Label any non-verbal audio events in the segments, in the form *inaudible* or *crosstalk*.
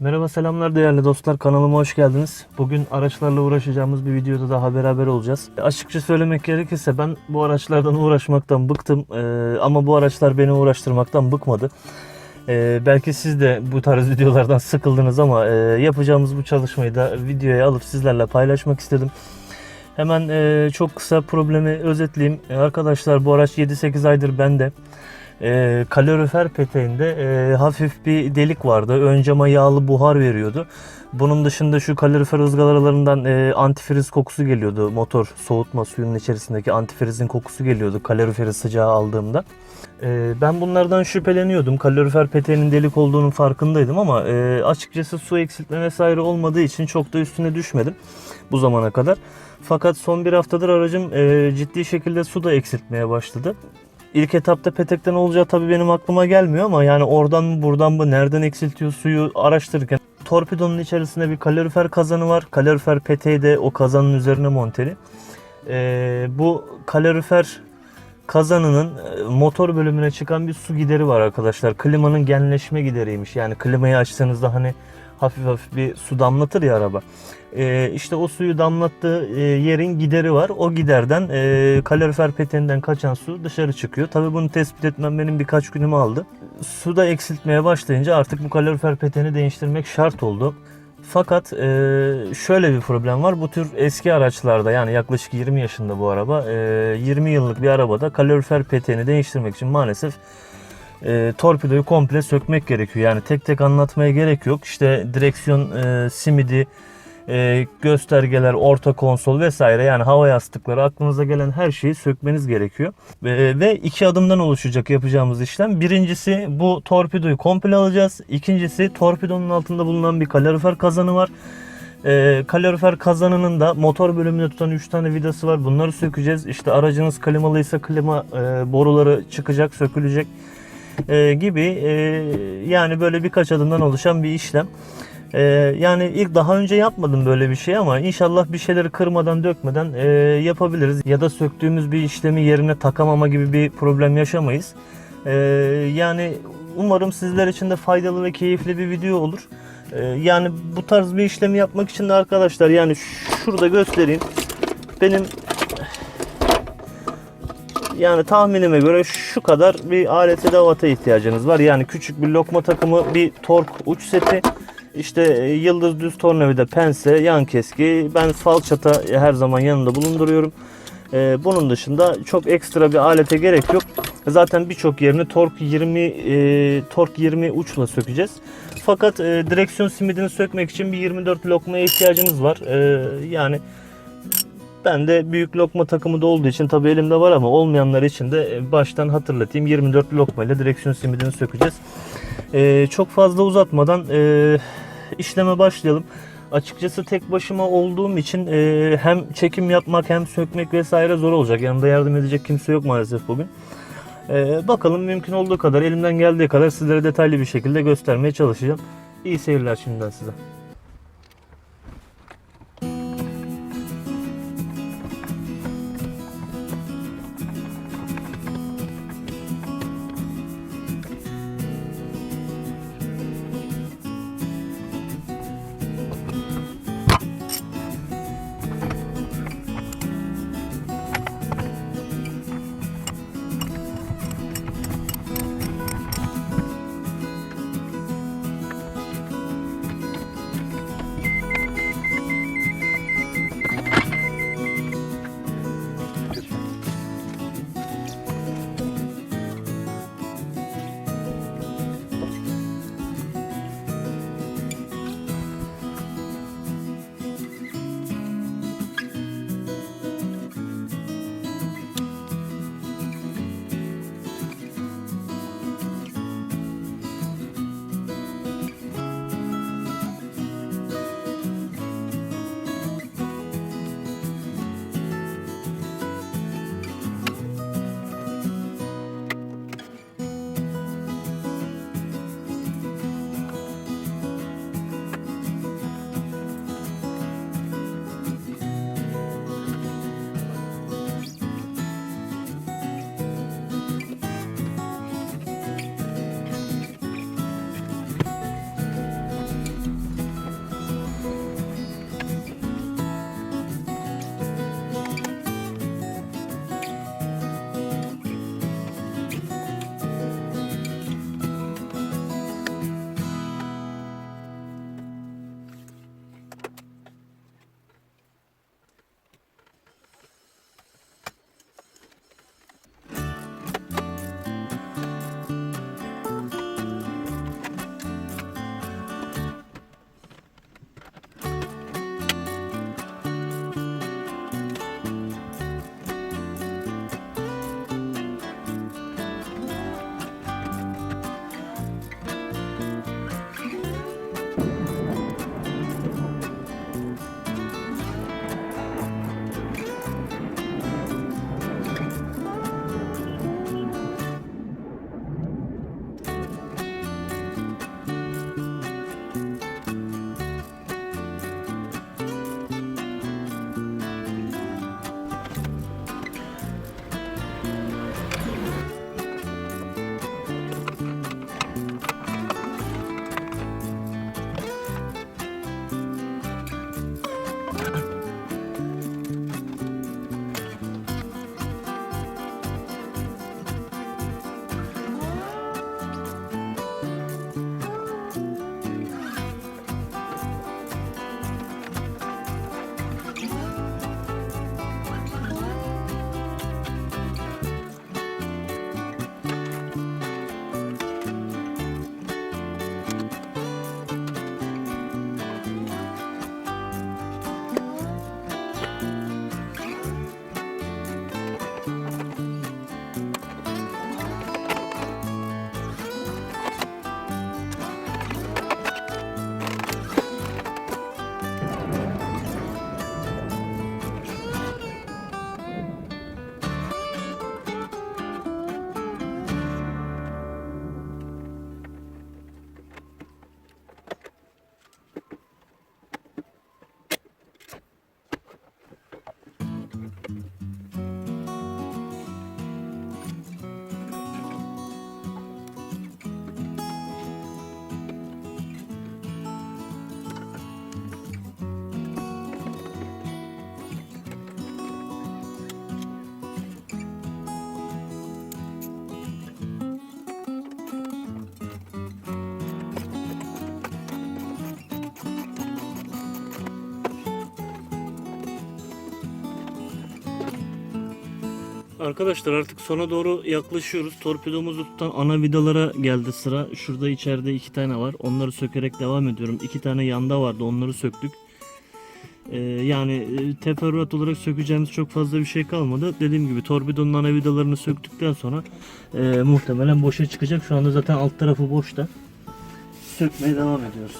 Merhaba selamlar değerli dostlar kanalıma hoş geldiniz. Bugün araçlarla uğraşacağımız bir videoda daha beraber olacağız. E, Açıkça söylemek gerekirse ben bu araçlardan uğraşmaktan bıktım Ee, ama bu araçlar beni uğraştırmaktan bıkmadı. Ee, belki siz de bu tarz videolardan sıkıldınız ama e, yapacağımız bu çalışmayı da videoya alıp sizlerle paylaşmak istedim. Hemen e, çok kısa problemi özetleyeyim. E, arkadaşlar bu araç 7-8 aydır bende. E, kalorifer peteğinde e, hafif bir delik vardı. Ön cama yağlı buhar veriyordu. Bunun dışında şu kalorifer ızgaralarından e, antifriz kokusu geliyordu. Motor soğutma suyunun içerisindeki antifrizin kokusu geliyordu kaloriferi sıcağı aldığımda. E, ben bunlardan şüpheleniyordum. Kalorifer peteğinin delik olduğunun farkındaydım ama e, açıkçası su eksiltme vesaire olmadığı için çok da üstüne düşmedim bu zamana kadar. Fakat son bir haftadır aracım e, ciddi şekilde su da eksiltmeye başladı. İlk etapta petekten olacağı tabii benim aklıma gelmiyor ama yani oradan mı buradan mı nereden eksiltiyor suyu araştırırken torpidonun içerisinde bir kalorifer kazanı var. Kalorifer peteği de o kazanın üzerine monteli. Ee, bu kalorifer kazanının e, motor bölümüne çıkan bir su gideri var arkadaşlar. Klimanın genleşme gideriymiş. Yani klimayı açtığınızda hani hafif hafif bir su damlatır ya araba. Ee, işte o suyu damlattığı e, yerin gideri var. O giderden e, kalorifer peteğinden kaçan su dışarı çıkıyor. Tabii bunu tespit etmem benim birkaç günümü aldı. Suda eksiltmeye başlayınca artık bu kalorifer peteğini değiştirmek şart oldu. Fakat e, şöyle bir problem var. Bu tür eski araçlarda yani yaklaşık 20 yaşında bu araba. e, 20 yıllık bir arabada kalorifer peteğini değiştirmek için maalesef e, torpidoyu komple sökmek gerekiyor. Yani tek tek anlatmaya gerek yok. İşte direksiyon e, simidi, e, göstergeler, orta konsol vesaire yani hava yastıkları aklınıza gelen her şeyi sökmeniz gerekiyor. Ve, ve iki adımdan oluşacak yapacağımız işlem. Birincisi bu torpidoyu komple alacağız. İkincisi torpidonun altında bulunan bir kalorifer kazanı var. E, kalorifer kazanının da motor bölümünde tutan 3 tane vidası var. Bunları sökeceğiz. İşte aracınız klimalıysa klima e, boruları çıkacak, sökülecek e, gibi e, yani böyle birkaç adımdan oluşan bir işlem. E, yani ilk daha önce yapmadım böyle bir şey ama inşallah bir şeyleri kırmadan dökmeden e, yapabiliriz. Ya da söktüğümüz bir işlemi yerine takamama gibi bir problem yaşamayız. E, yani umarım sizler için de faydalı ve keyifli bir video olur. E, yani bu tarz bir işlemi yapmak için de arkadaşlar yani şurada göstereyim. Benim yani tahminime göre şu kadar bir alet edevata ihtiyacınız var. Yani küçük bir lokma takımı, bir tork uç seti, işte e, yıldız düz tornavida, pense, yan keski. Ben falçata her zaman yanında bulunduruyorum. Ee, bunun dışında çok ekstra bir alete gerek yok. Zaten birçok yerini tork 20 e, tork 20 uçla sökeceğiz. Fakat e, direksiyon simidini sökmek için bir 24 lokmaya ihtiyacınız var. E, yani ben de büyük lokma takımı da olduğu için tabii elimde var ama olmayanlar için de e, baştan hatırlatayım. 24 lokma ile direksiyon simidini sökeceğiz. Ee, çok fazla uzatmadan e, işleme başlayalım. Açıkçası tek başıma olduğum için e, hem çekim yapmak hem sökmek vesaire zor olacak. Yanımda yardım edecek kimse yok maalesef bugün. E, bakalım mümkün olduğu kadar elimden geldiği kadar sizlere detaylı bir şekilde göstermeye çalışacağım. İyi seyirler şimdiden size. Arkadaşlar artık sona doğru yaklaşıyoruz. Torpidomuzu tutan ana vidalara geldi sıra. Şurada içeride iki tane var. Onları sökerek devam ediyorum. İki tane yanda vardı. Onları söktük. Ee, yani e, teferruat olarak sökeceğimiz çok fazla bir şey kalmadı. Dediğim gibi torpidonun ana vidalarını söktükten sonra e, muhtemelen boşa çıkacak. Şu anda zaten alt tarafı boşta. Sökmeye devam ediyoruz.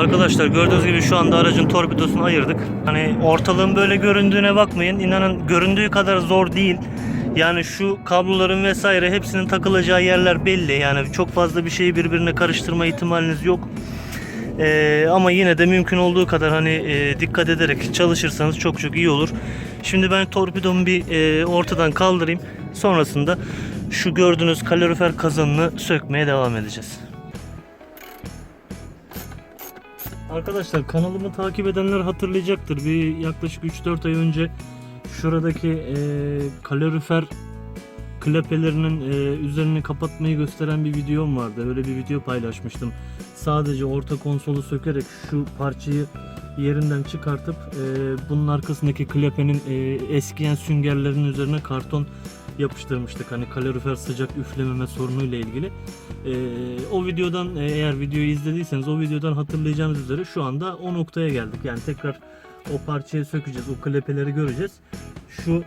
Arkadaşlar gördüğünüz gibi şu anda aracın torpidosunu ayırdık. Hani ortalığın böyle göründüğüne bakmayın. İnanın göründüğü kadar zor değil. Yani şu kabloların vesaire hepsinin takılacağı yerler belli. Yani çok fazla bir şeyi birbirine karıştırma ihtimaliniz yok. Ee, ama yine de mümkün olduğu kadar hani e, dikkat ederek çalışırsanız çok çok iyi olur. Şimdi ben torpidomu bir e, ortadan kaldırayım. Sonrasında şu gördüğünüz kalorifer kazanını sökmeye devam edeceğiz. Arkadaşlar kanalımı takip edenler hatırlayacaktır. Bir yaklaşık 3-4 ay önce şuradaki e, kalorifer klapelerinin e, üzerini kapatmayı gösteren bir videom vardı. Öyle bir video paylaşmıştım. Sadece orta konsolu sökerek şu parçayı yerinden çıkartıp e, bunun arkasındaki klapenin e, eskiyen süngerlerin üzerine karton yapıştırmıştık. Hani kalorifer sıcak üflememe sorunuyla ilgili. Ee, o videodan e, eğer videoyu izlediyseniz o videodan hatırlayacağınız üzere şu anda o noktaya geldik. Yani tekrar o parçayı sökeceğiz. O klepeleri göreceğiz. Şu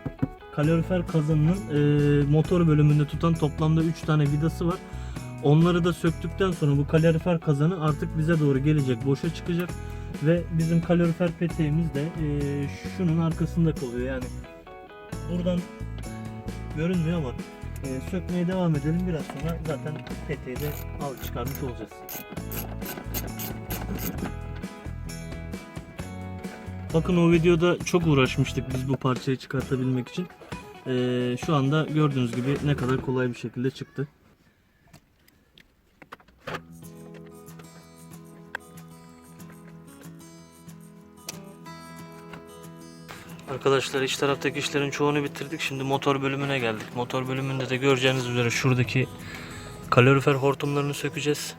kalorifer kazanının e, motor bölümünde tutan toplamda 3 tane vidası var. Onları da söktükten sonra bu kalorifer kazanı artık bize doğru gelecek, boşa çıkacak ve bizim kalorifer peteğimiz de e, şunun arkasında kalıyor. Yani buradan görünmüyor ama e, sökmeye devam edelim. Biraz sonra zaten peteği de al çıkarmış olacağız. Bakın o videoda çok uğraşmıştık biz bu parçayı çıkartabilmek için. E, şu anda gördüğünüz gibi ne kadar kolay bir şekilde çıktı. Arkadaşlar iç taraftaki işlerin çoğunu bitirdik. Şimdi motor bölümüne geldik. Motor bölümünde de göreceğiniz üzere şuradaki kalorifer hortumlarını sökeceğiz.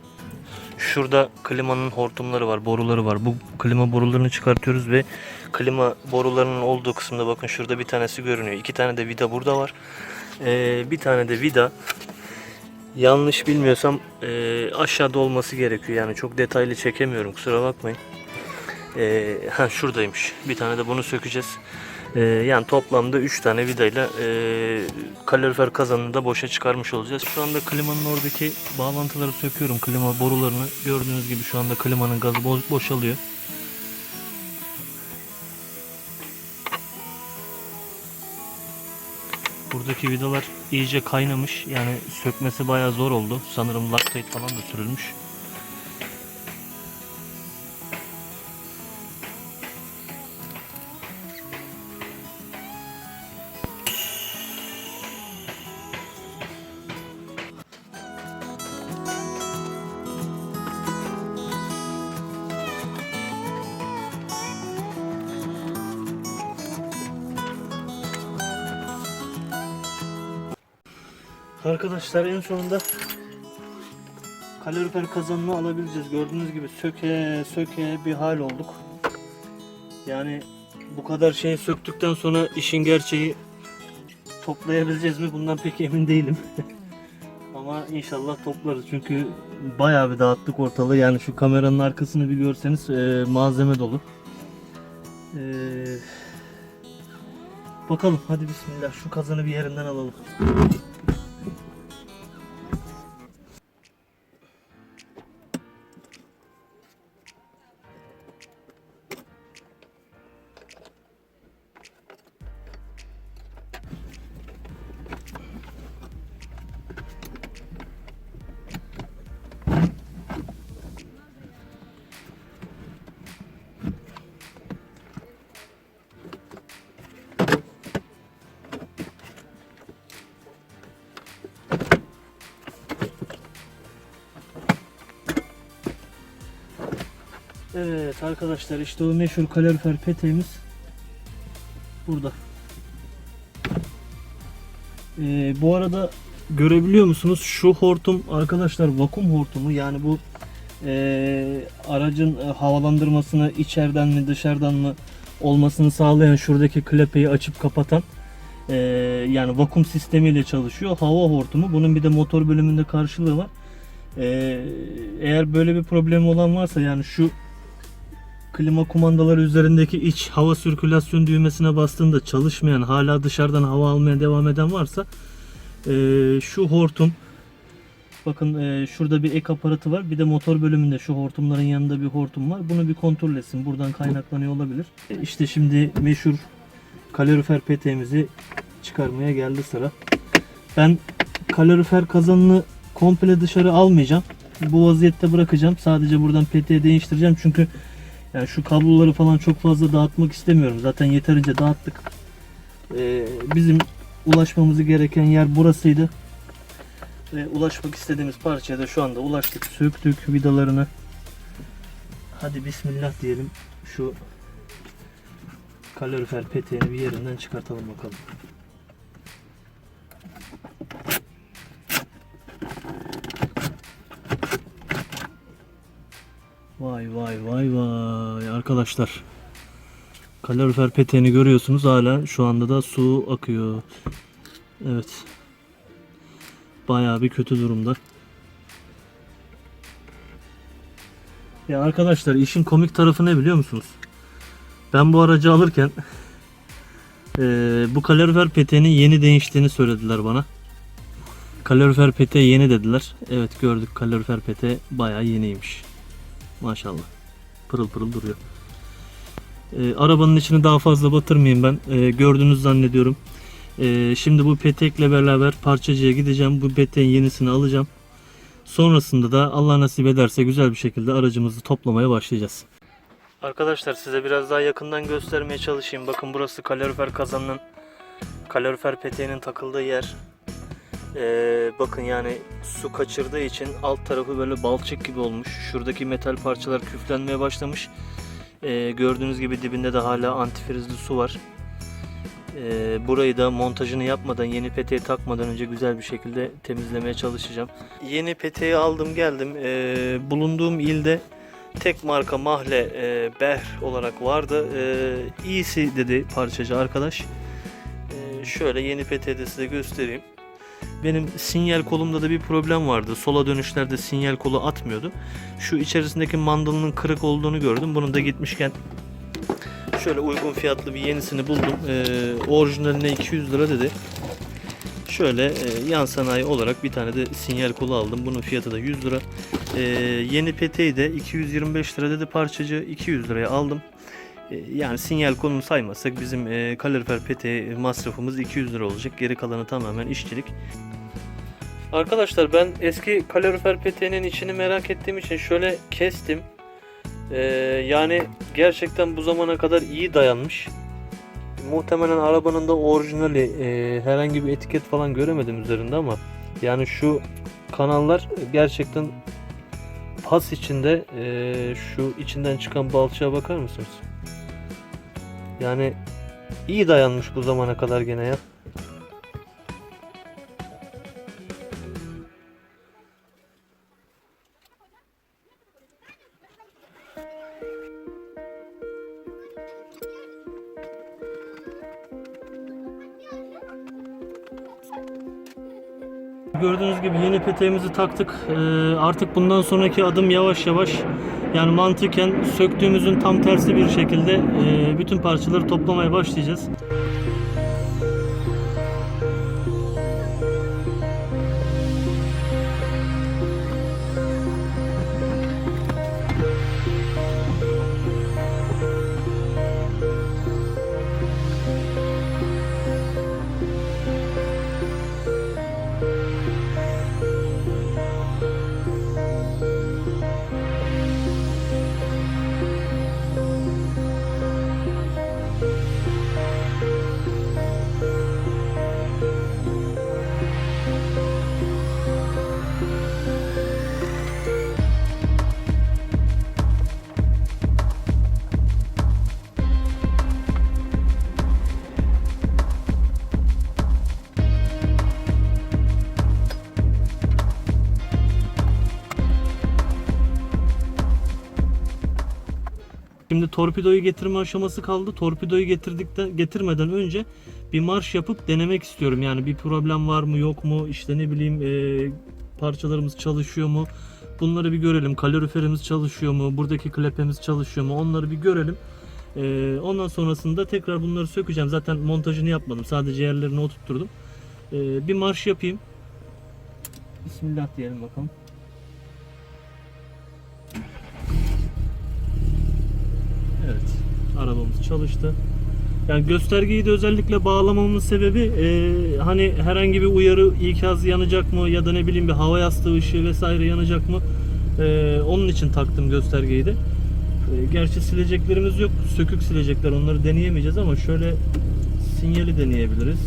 Şurada klimanın hortumları var, boruları var. Bu klima borularını çıkartıyoruz ve klima borularının olduğu kısımda bakın şurada bir tanesi görünüyor. İki tane de vida burada var. Ee, bir tane de vida yanlış bilmiyorsam e, aşağıda olması gerekiyor. Yani çok detaylı çekemiyorum kusura bakmayın. Ee, ha şuradaymış. Bir tane de bunu sökeceğiz. Ee, yani toplamda 3 tane vidayla e, kalorifer kazanını da boşa çıkarmış olacağız. Şu anda klimanın oradaki bağlantıları söküyorum. Klima borularını gördüğünüz gibi şu anda klimanın gazı bo- boşalıyor. Buradaki vidalar iyice kaynamış. Yani sökmesi bayağı zor oldu. Sanırım Loctite falan da sürülmüş. Arkadaşlar en sonunda kalorifer kazanını alabileceğiz. Gördüğünüz gibi söke söke bir hal olduk. Yani bu kadar şeyi söktükten sonra işin gerçeği toplayabileceğiz mi bundan pek emin değilim. *laughs* Ama inşallah toplarız çünkü bayağı bir dağıttık ortalığı. Yani şu kameranın arkasını bir görseniz e, malzeme dolu. E, bakalım hadi bismillah şu kazanı bir yerinden alalım. Evet arkadaşlar işte o meşhur kalorifer peteğimiz burada. Ee, bu arada görebiliyor musunuz? Şu hortum arkadaşlar vakum hortumu yani bu e, aracın e, havalandırmasını içeriden mi dışarıdan mı olmasını sağlayan şuradaki klepeyi açıp kapatan e, yani vakum sistemiyle çalışıyor. Hava hortumu. Bunun bir de motor bölümünde karşılığı var. E, eğer böyle bir problem olan varsa yani şu klima kumandaları üzerindeki iç hava sirkülasyon düğmesine bastığında çalışmayan hala dışarıdan hava almaya devam eden varsa e, şu hortum bakın e, şurada bir ek aparatı var bir de motor bölümünde şu hortumların yanında bir hortum var. Bunu bir kontrol etsin buradan kaynaklanıyor olabilir. E, işte şimdi meşhur kalorifer peteğimizi çıkarmaya geldi sıra. Ben kalorifer kazanını komple dışarı almayacağım. Bu vaziyette bırakacağım. Sadece buradan peteği değiştireceğim. Çünkü yani şu kabloları falan çok fazla dağıtmak istemiyorum. Zaten yeterince dağıttık. Ee, bizim ulaşmamız gereken yer burasıydı. Ve ulaşmak istediğimiz parçaya da şu anda ulaştık. Söktük vidalarını. Hadi bismillah diyelim. Şu kalorifer peteğini bir yerinden çıkartalım bakalım. Vay vay vay vay arkadaşlar. Kalorifer peteğini görüyorsunuz hala şu anda da su akıyor. Evet. Bayağı bir kötü durumda. Ya arkadaşlar işin komik tarafı ne biliyor musunuz? Ben bu aracı alırken *laughs* eee, bu kalorifer peteğinin yeni değiştiğini söylediler bana. Kalorifer peteği yeni dediler. Evet gördük kalorifer peteği bayağı yeniymiş. Maşallah. Pırıl pırıl duruyor. Ee, arabanın içini daha fazla batırmayayım ben. Ee, gördünüz zannediyorum. Ee, şimdi bu petekle beraber parçacıya gideceğim. Bu peteğin yenisini alacağım. Sonrasında da Allah nasip ederse güzel bir şekilde aracımızı toplamaya başlayacağız. Arkadaşlar size biraz daha yakından göstermeye çalışayım. Bakın burası kalorifer kazanının kalorifer peteğinin takıldığı yer. Ee, bakın yani su kaçırdığı için alt tarafı böyle balçık gibi olmuş. Şuradaki metal parçalar küflenmeye başlamış. Ee, gördüğünüz gibi dibinde de hala antifrizli su var. Ee, burayı da montajını yapmadan, yeni peteği takmadan önce güzel bir şekilde temizlemeye çalışacağım. Yeni peteği aldım geldim. Ee, bulunduğum ilde tek marka mahle e, Behr olarak vardı. Ee, iyisi dedi parçacı arkadaş. Ee, şöyle yeni peteği de size göstereyim. Benim sinyal kolumda da bir problem vardı. Sola dönüşlerde sinyal kolu atmıyordu. Şu içerisindeki mandalının kırık olduğunu gördüm. Bunun da gitmişken şöyle uygun fiyatlı bir yenisini buldum. Ee, orijinaline 200 lira dedi. Şöyle e, yan sanayi olarak bir tane de sinyal kolu aldım. Bunun fiyatı da 100 lira. Ee, yeni peteği de 225 lira dedi parçacı. 200 liraya aldım. Ee, Yani sinyal kolunu saymazsak bizim e, kalorifer peteği masrafımız 200 lira olacak. Geri kalanı tamamen işçilik. Arkadaşlar ben eski kalorifer peteğinin içini merak ettiğim için şöyle kestim. Ee, yani gerçekten bu zamana kadar iyi dayanmış. Muhtemelen arabanın da orijinali e, herhangi bir etiket falan göremedim üzerinde ama yani şu kanallar gerçekten pas içinde e, şu içinden çıkan balçığa bakar mısınız? Yani iyi dayanmış bu zamana kadar gene ya. Gördüğünüz gibi yeni peteğimizi taktık. Ee, artık bundan sonraki adım yavaş yavaş yani mantıken söktüğümüzün tam tersi bir şekilde e, bütün parçaları toplamaya başlayacağız. Şimdi torpidoyu getirme aşaması kaldı. Torpidoyu getirdikten getirmeden önce bir marş yapıp denemek istiyorum. Yani bir problem var mı yok mu işte ne bileyim e, parçalarımız çalışıyor mu? Bunları bir görelim. Kaloriferimiz çalışıyor mu? Buradaki klepemiz çalışıyor mu? Onları bir görelim. E, ondan sonrasında tekrar bunları sökeceğim. Zaten montajını yapmadım. Sadece yerlerini oturtturdum. E, bir marş yapayım. Bismillah diyelim bakalım. Evet. Arabamız çalıştı. Yani göstergeyi de özellikle bağlamamın sebebi e, hani herhangi bir uyarı ikaz yanacak mı ya da ne bileyim bir hava yastığı ışığı vesaire yanacak mı E, onun için taktım göstergeyi de. E, gerçi sileceklerimiz yok. Sökük silecekler onları deneyemeyeceğiz ama şöyle sinyali deneyebiliriz.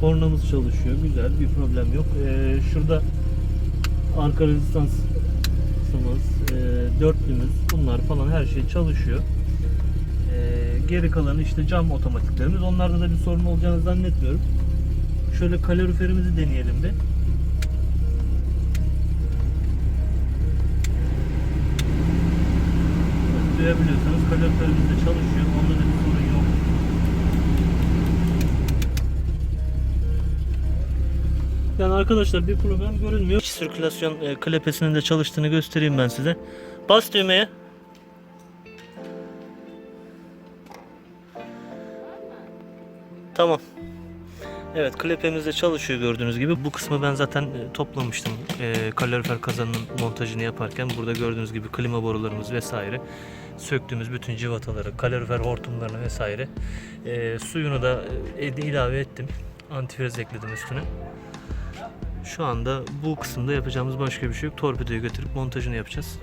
Kornamız çalışıyor. Güzel bir problem yok. E, şurada arka rezistansımız, e, dörtlümüz bunlar falan her şey çalışıyor. Ee, geri kalanı işte cam otomatiklerimiz. Onlarda da bir sorun olacağını zannetmiyorum. Şöyle kaloriferimizi deneyelim. Bak, Duyabiliyorsanız kaloriferimiz de çalışıyor. Yani arkadaşlar bir problem görünmüyor. Sirkülasyon e, klepesinin de çalıştığını göstereyim ben size. Bas düğmeye. Tamam. Evet klepemiz de çalışıyor gördüğünüz gibi. Bu kısmı ben zaten e, toplamıştım. E, kalorifer kazanının montajını yaparken burada gördüğünüz gibi klima borularımız vesaire söktüğümüz bütün civataları, kalorifer hortumlarını vesaire e, suyunu da e, ilave ettim. Antifriz ekledim üstüne. Şu anda bu kısımda yapacağımız başka bir şey yok. Torpidoyu götürüp montajını yapacağız.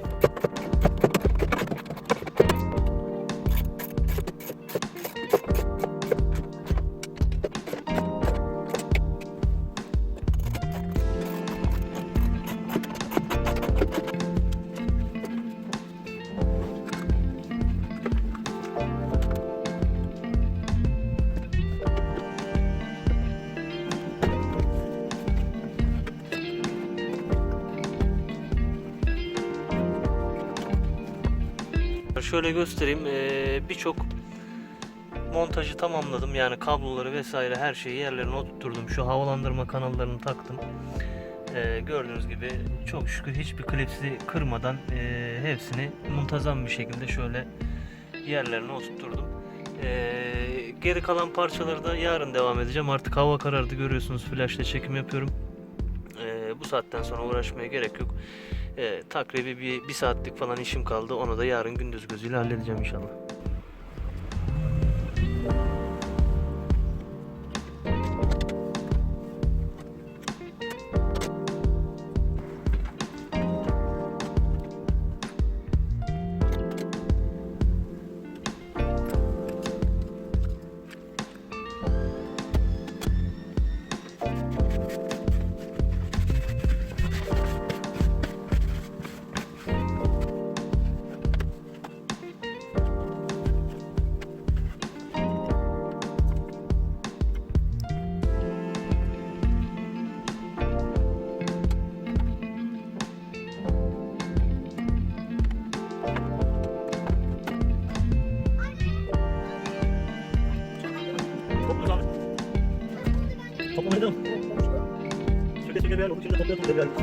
Göstereyim. Ee, Birçok montajı tamamladım. Yani kabloları vesaire her şeyi yerlerine oturtturdum. Şu havalandırma kanallarını taktım. Ee, gördüğünüz gibi çok şükür hiçbir klipsi kırmadan e, hepsini muntazam bir şekilde şöyle yerlerine oturtturdum. Ee, geri kalan parçaları da yarın devam edeceğim. Artık hava karardı görüyorsunuz. Flaşla çekim yapıyorum. Ee, bu saatten sonra uğraşmaya gerek yok. Ee, takribi bir, bir saatlik falan işim kaldı. Onu da yarın gündüz gözüyle halledeceğim inşallah. Yer oldu.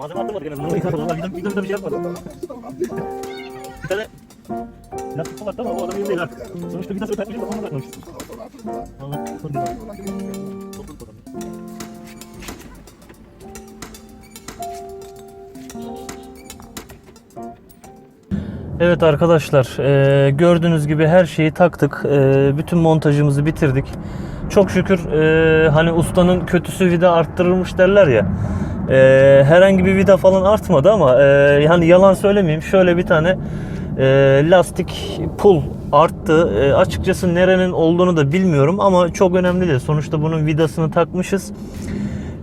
Malzeme attırmadık en azından. Bizim bizim de bir şey yapmadı. Bir tane kol attı ama o adam değil artık. Sonuçta vidası takmışım onu takmamışız. Valla çok güzel. Toplu bakalım. Evet arkadaşlar e, gördüğünüz gibi her şeyi taktık. E, bütün montajımızı bitirdik. Çok şükür e, hani ustanın kötüsü vida arttırılmış derler ya. E, herhangi bir vida falan artmadı ama e, yani yalan söylemeyeyim şöyle bir tane e, lastik pul arttı. E, açıkçası nerenin olduğunu da bilmiyorum ama çok önemli değil. Sonuçta bunun vidasını takmışız.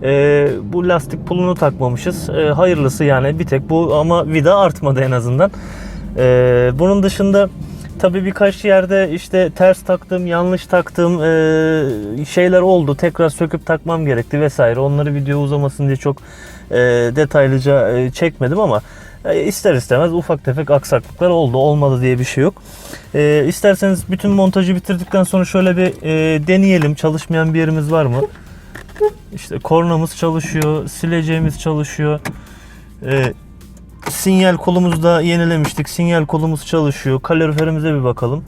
E, bu lastik pulunu takmamışız. E, hayırlısı yani bir tek bu ama vida artmadı en azından. Ee, bunun dışında tabii birkaç yerde işte ters taktım, yanlış taktığım e, şeyler oldu. Tekrar söküp takmam gerekti vesaire. Onları video uzamasın diye çok e, detaylıca e, çekmedim ama e, ister istemez ufak tefek aksaklıklar oldu. Olmadı diye bir şey yok. E, isterseniz bütün montajı bitirdikten sonra şöyle bir e, deneyelim. Çalışmayan bir yerimiz var mı? İşte kornamız çalışıyor, sileceğimiz çalışıyor. E, Sinyal kolumuzu da yenilemiştik. Sinyal kolumuz çalışıyor. Kaloriferimize bir bakalım.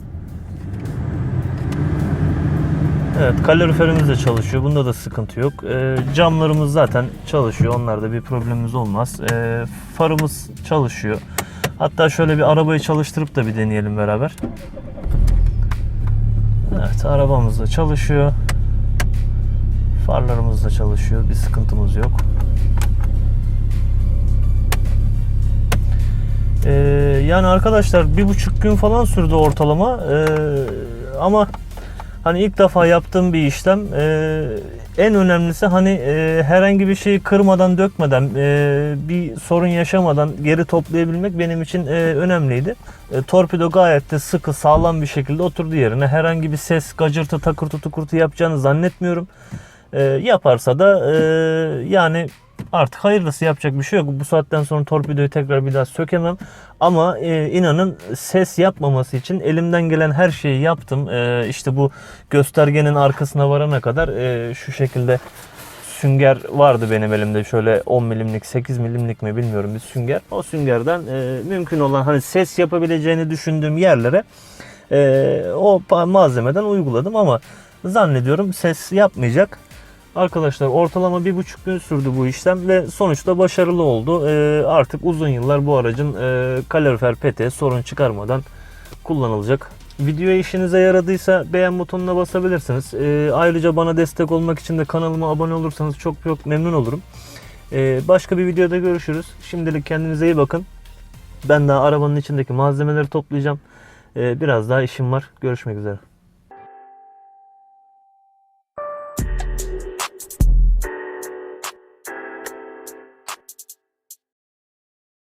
Evet kaloriferimiz de çalışıyor. Bunda da sıkıntı yok. Ee, camlarımız zaten çalışıyor. Onlarda bir problemimiz olmaz. Ee, farımız çalışıyor. Hatta şöyle bir arabayı çalıştırıp da bir deneyelim beraber. Evet arabamız da çalışıyor. Farlarımız da çalışıyor. Bir sıkıntımız yok. Ee, yani arkadaşlar bir buçuk gün falan sürdü ortalama. Ee, ama hani ilk defa yaptığım bir işlem. Ee, en önemlisi hani e, herhangi bir şeyi kırmadan, dökmeden, e, bir sorun yaşamadan geri toplayabilmek benim için e, önemliydi. E, torpido gayet de sıkı, sağlam bir şekilde oturdu yerine. Herhangi bir ses, gacırtı, takırtı, tukurtu yapacağını zannetmiyorum. E, yaparsa da e, yani artık hayırlısı yapacak bir şey yok. Bu saatten sonra torpidoyu tekrar bir daha sökemem. Ama e, inanın ses yapmaması için elimden gelen her şeyi yaptım. E, işte bu göstergenin arkasına varana kadar e, şu şekilde sünger vardı benim elimde. Şöyle 10 milimlik 8 milimlik mi bilmiyorum bir sünger. O süngerden e, mümkün olan hani ses yapabileceğini düşündüğüm yerlere e, o malzemeden uyguladım ama zannediyorum ses yapmayacak. Arkadaşlar ortalama bir buçuk gün sürdü bu işlem ve sonuçta başarılı oldu. Ee, artık uzun yıllar bu aracın e, kalorifer peteği sorun çıkarmadan kullanılacak. Video işinize yaradıysa beğen butonuna basabilirsiniz. Ee, ayrıca bana destek olmak için de kanalıma abone olursanız çok çok memnun olurum. Ee, başka bir videoda görüşürüz. Şimdilik kendinize iyi bakın. Ben daha arabanın içindeki malzemeleri toplayacağım. Ee, biraz daha işim var. Görüşmek üzere.